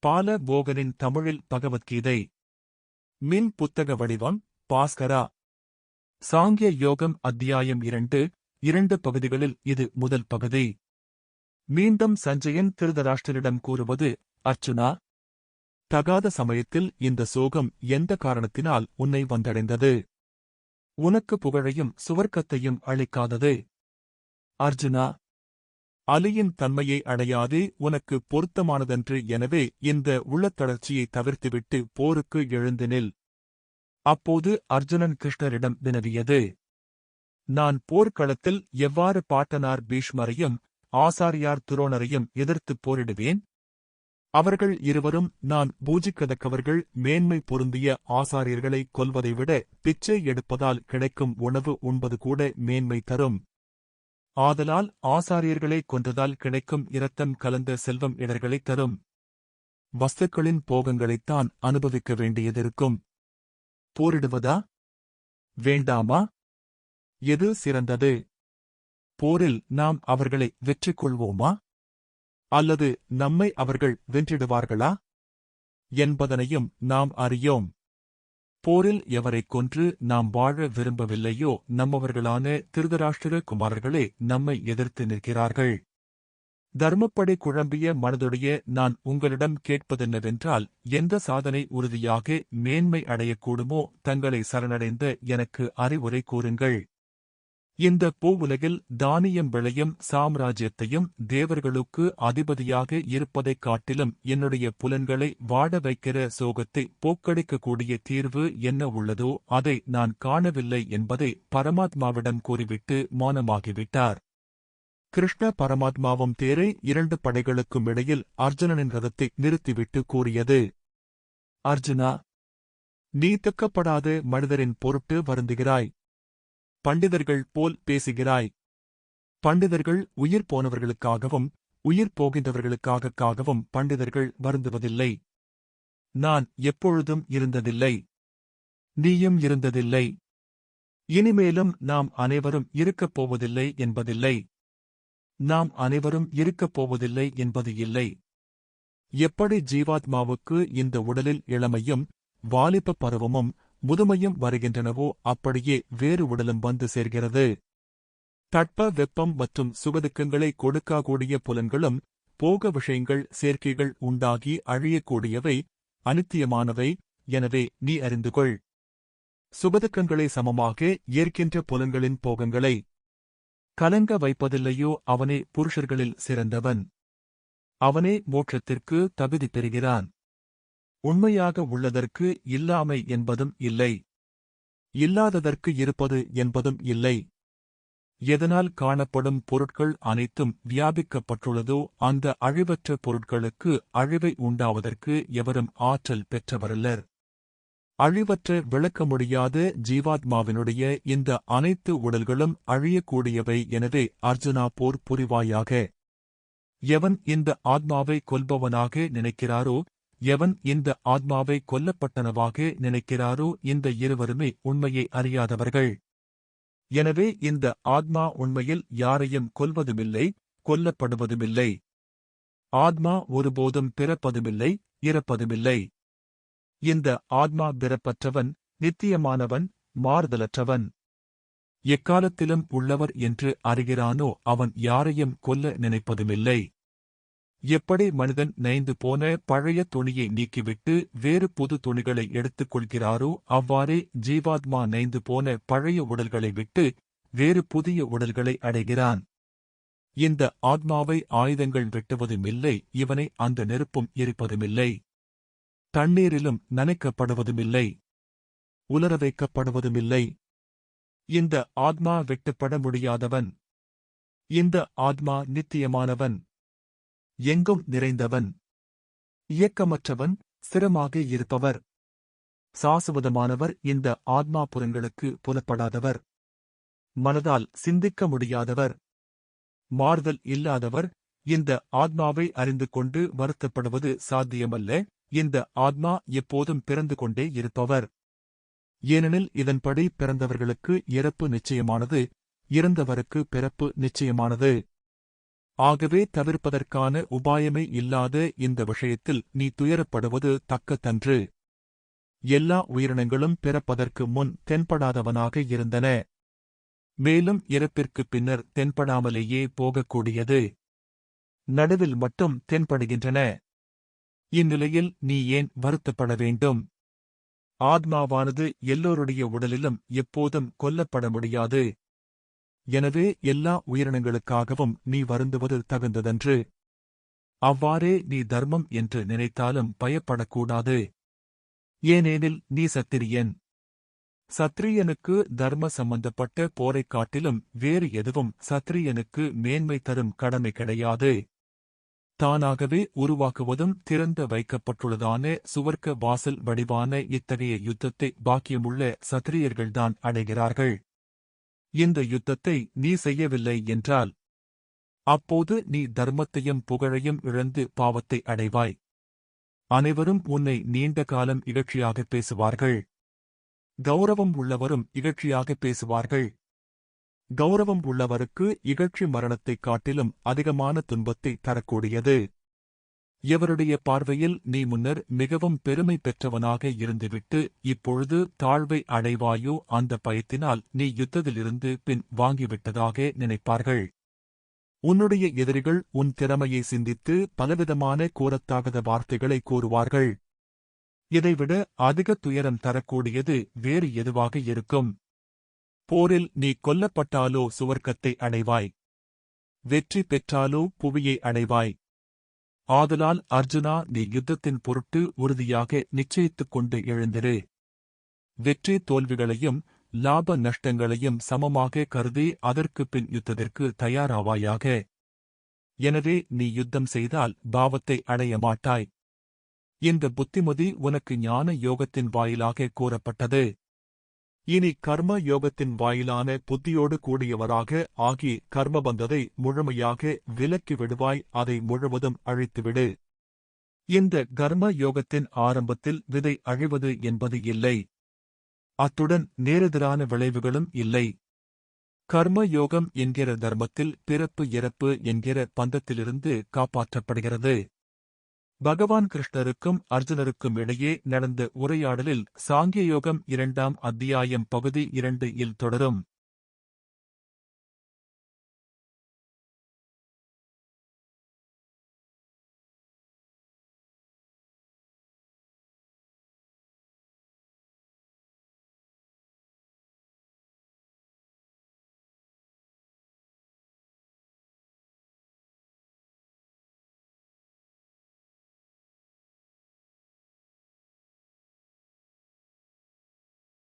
பால போகனின் தமிழில் பகவத்கீதை. மின் புத்தக வடிவம் பாஸ்கரா. சாங்கிய யோகம் அத்தியாயம் இரண்டு இரண்டு பகுதிகளில் இது முதல் பகுதி. மீண்டும் சஞ்சயன் திருதராஷ்டிரிடம் கூறுவது அர்ச்சுனா தகாத சமயத்தில் இந்த சோகம் எந்த காரணத்தினால் உன்னை வந்தடைந்தது? உனக்கு புகழையும் சுவர்க்கத்தையும் அளிக்காதது. அர்ஜுனா அலியின் தன்மையை அடையாதே உனக்கு பொருத்தமானதன்று எனவே இந்த உள்ளத்தளர்ச்சியை தவிர்த்துவிட்டு போருக்கு எழுந்து நில். அப்போது அர்ஜுனன் கிருஷ்ணரிடம் வினவியது. நான் போர்க்களத்தில் எவ்வாறு பாட்டனார் பீஷ்மரையும் ஆசாரியார் துரோணரையும் எதிர்த்துப் போரிடுவேன்? அவர்கள் இருவரும் நான் பூஜிக்கதக்கவர்கள் மேன்மை பொருந்திய ஆசாரியர்களை கொல்வதை விட பிச்சை எடுப்பதால் கிடைக்கும் உணவு உண்பது கூட மேன்மை தரும். ஆதலால் ஆசாரியர்களை கொன்றதால் கிடைக்கும் இரத்தம் கலந்த செல்வம் இடர்களைத் தரும். வஸ்துக்களின் போகங்களைத்தான் அனுபவிக்க வேண்டியதிருக்கும். போரிடுவதா? வேண்டாமா? எது சிறந்தது? போரில் நாம் அவர்களை வெற்றி கொள்வோமா? அல்லது நம்மை அவர்கள் வென்றிடுவார்களா? என்பதனையும் நாம் அறியோம். போரில் எவரைக் கொன்று நாம் வாழ விரும்பவில்லையோ நம்மவர்களான திருதராஷ்டிர குமாரர்களே நம்மை எதிர்த்து நிற்கிறார்கள். தர்மப்படை குழம்பிய மனதுடைய நான் உங்களிடம் கேட்பதென்னவென்றால் எந்த சாதனை உறுதியாக மேன்மை அடையக்கூடுமோ தங்களை சரணடைந்த எனக்கு அறிவுரை கூறுங்கள். இந்த பூவுலகில் தானியம் விளையும் சாம்ராஜ்யத்தையும் தேவர்களுக்கு அதிபதியாக இருப்பதைக் காட்டிலும் என்னுடைய புலன்களை வாட வைக்கிற சோகத்தை போக்கடிக்கக்கூடிய தீர்வு என்ன உள்ளதோ அதை நான் காணவில்லை என்பதை பரமாத்மாவிடம் கூறிவிட்டு மௌனமாகிவிட்டார். கிருஷ்ண பரமாத்மாவும் தேரை இரண்டு படைகளுக்கும் இடையில் அர்ஜுனனின் ரதத்தை நிறுத்திவிட்டு கூறியது அர்ஜுனா நீ தக்கப்படாத மனிதரின் பொருட்டு வருந்துகிறாய். பண்டிதர்கள் போல் பேசுகிறாய். பண்டிதர்கள் உயிர் போனவர்களுக்காகவும் உயிர் போகின்றவர்களுக்காகவும் பண்டிதர்கள் வருந்துவதில்லை. நான் எப்பொழுதும் இருந்ததில்லை. நீயும் இருந்ததில்லை. இனிமேலும் நாம் அனைவரும் இருக்கப் போவதில்லை என்பதில்லை. நாம் அனைவரும் இருக்கப் போவதில்லை என்பது இல்லை. எப்படி ஜீவாத்மாவுக்கு இந்த உடலில் இளமையும் வாலிப பருவமும் முதுமையும் வருகின்றனவோ அப்படியே வேறு உடலும் வந்து சேர்கிறது. தட்ப வெப்பம் மற்றும் சுகதுக்கங்களை கொடுக்காக்கூடிய புலன்களும் போக விஷயங்கள் சேர்க்கைகள் உண்டாகி அழியக்கூடியவை அனித்தியமானவை. எனவே நீ அறிந்து கொள் சுபதுக்கங்களை சமமாக ஏற்கின்ற புலன்களின் போகங்களை. கலங்க வைப்பதில்லையோ அவனே புருஷர்களில் சிறந்தவன். அவனே மோட்சத்திற்கு தகுதி பெறுகிறான். உண்மையாக உள்ளதற்கு இல்லாமை என்பதும் இல்லை. இல்லாததற்கு இருப்பது என்பதும் இல்லை. எதனால் காணப்படும் பொருட்கள் அனைத்தும் வியாபிக்கப்பட்டுள்ளதோ அந்த அழிவற்ற பொருட்களுக்கு அழிவை உண்டாவதற்கு எவரும் ஆற்றல் பெற்றவரல்லர். அழிவற்ற விளக்க முடியாத ஜீவாத்மாவினுடைய இந்த அனைத்து உடல்களும் அழியக்கூடியவை எனவே அர்ஜுனா போர் புரிவாயாக. எவன் இந்த ஆத்மாவை கொல்பவனாக நினைக்கிறாரோ எவன் இந்த ஆத்மாவை கொல்லப்பட்டனவாக நினைக்கிறாரோ இந்த இருவருமே உண்மையை அறியாதவர்கள். எனவே இந்த ஆத்மா உண்மையில் யாரையும் கொல்வதுமில்லை கொல்லப்படுவதுமில்லை. ஆத்மா ஒருபோதும் பிறப்பதுமில்லை இறப்பதுமில்லை. இந்த ஆத்மா பிறப்பற்றவன் நித்தியமானவன் மாறுதலற்றவன். எக்காலத்திலும் உள்ளவர் என்று அறிகிறானோ அவன் யாரையும் கொல்ல நினைப்பதுமில்லை. எப்படி மனிதன் நைந்து போன பழைய துணியை நீக்கிவிட்டு வேறு புது துணிகளை எடுத்துக் கொள்கிறாரோ அவ்வாறே ஜீவாத்மா நைந்து போன பழைய உடல்களை விட்டு வேறு புதிய உடல்களை அடைகிறான். இந்த ஆத்மாவை ஆயுதங்கள் வெட்டுவதுமில்லை இவனை அந்த நெருப்பும் எரிப்பதுமில்லை. தண்ணீரிலும் நனைக்கப்படுவதுமில்லை. உலர வைக்கப்படுவதுமில்லை இந்த ஆத்மா வெட்டப்பட முடியாதவன். இந்த ஆத்மா நித்தியமானவன். எங்கும் நிறைந்தவன். இயக்கமற்றவன் ஸ்திரமாக இருப்பவர். சாசுவதமானவர் இந்த ஆத்மா புறங்களுக்கு புலப்படாதவர். மனதால் சிந்திக்க முடியாதவர். மாறுதல் இல்லாதவர். இந்த ஆத்மாவை அறிந்து கொண்டு வருத்தப்படுவது சாத்தியமல்ல. இந்த ஆத்மா எப்போதும் பிறந்து கொண்டே இருப்பவர். ஏனெனில் இதன்படி பிறந்தவர்களுக்கு இறப்பு நிச்சயமானது. இறந்தவருக்கு பிறப்பு நிச்சயமானது. ஆகவே தவிர்ப்பதற்கான உபாயமே இல்லாத இந்த விஷயத்தில் நீ துயரப்படுவது தக்கத்தன்று எல்லா உயிரினங்களும் பிறப்பதற்கு முன் தென்படாதவனாக இருந்தன. மேலும் இறப்பிற்குப் பின்னர் தென்படாமலேயே போகக்கூடியது. நடுவில் மட்டும் தென்படுகின்றன. இந்நிலையில் நீ ஏன் வருத்தப்பட வேண்டும்? ஆத்மாவானது எல்லோருடைய உடலிலும் எப்போதும் கொல்லப்பட முடியாது. எனவே எல்லா உயிரினங்களுக்காகவும் நீ வருந்துவது தகுந்ததன்று. அவ்வாறே நீ தர்மம் என்று நினைத்தாலும் பயப்படக்கூடாது. ஏனெனில் நீ சத்திரியன். சத்திரியனுக்கு தர்ம சம்பந்தப்பட்ட போரைக் காட்டிலும் வேறு எதுவும் சத்திரியனுக்கு மேன்மை தரும் கடமை கிடையாது. தானாகவே உருவாக்குவதும் திறந்த வைக்கப்பட்டுள்ளதான சுவர்க்க வாசல் வடிவான இத்தகைய யுத்தத்தை பாக்கியமுள்ள சத்திரியர்கள்தான் அடைகிறார்கள். இந்த யுத்தத்தை நீ செய்யவில்லை என்றால் அப்போது நீ தர்மத்தையும் புகழையும் இழந்து பாவத்தை அடைவாய். அனைவரும் உன்னை நீண்ட காலம் இகழ்ச்சியாகப் பேசுவார்கள். கௌரவம் உள்ளவரும் இகழ்ச்சியாகப் பேசுவார்கள். கௌரவம் உள்ளவருக்கு இகழ்ச்சி மரணத்தைக் காட்டிலும் அதிகமான துன்பத்தை தரக்கூடியது. எவருடைய பார்வையில் நீ முன்னர் மிகவும் பெருமை பெற்றவனாக இருந்துவிட்டு இப்பொழுது தாழ்வை அடைவாயோ அந்த பயத்தினால் நீ யுத்தத்திலிருந்து பின் வாங்கிவிட்டதாக நினைப்பார்கள். உன்னுடைய எதிரிகள் உன் திறமையை சிந்தித்து பலவிதமான கூறத்தாகத வார்த்தைகளை கூறுவார்கள். இதைவிட அதிக துயரம் தரக்கூடியது வேறு எதுவாக இருக்கும். போரில் நீ கொல்லப்பட்டாலோ சுவர்க்கத்தை அடைவாய். வெற்றி பெற்றாலோ புவியை அடைவாய். ஆதலால் அர்ஜுனா நீ யுத்தத்தின் பொருட்டு உறுதியாக நிச்சயித்துக் கொண்டு எழுந்திரு. வெற்றி தோல்விகளையும் லாப நஷ்டங்களையும் சமமாக கருதி அதற்குப் பின் யுத்தத்திற்கு தயாராவாயாக. எனவே நீ யுத்தம் செய்தால் பாவத்தை அடைய மாட்டாய். இந்த புத்திமதி உனக்கு ஞான யோகத்தின் வாயிலாக கூறப்பட்டது. இனி கர்ம யோகத்தின் வாயிலான புத்தியோடு கூடியவராக ஆகி கர்மபந்ததை முழுமையாக விலக்கி விடுவாய் அதை முழுவதும் அழித்துவிடு. இந்த கர்ம யோகத்தின் ஆரம்பத்தில் விதை அழிவது என்பது இல்லை. அத்துடன் நேரெதிரான விளைவுகளும் இல்லை. கர்ம யோகம் என்கிற தர்மத்தில் பிறப்பு இறப்பு என்கிற பந்தத்திலிருந்து காப்பாற்றப்படுகிறது. பகவான் கிருஷ்ணருக்கும் அர்ஜுனருக்கும் இடையே நடந்த உரையாடலில் சாங்கிய யோகம் இரண்டாம் அத்தியாயம் பகுதி இரண்டு இல் தொடரும்.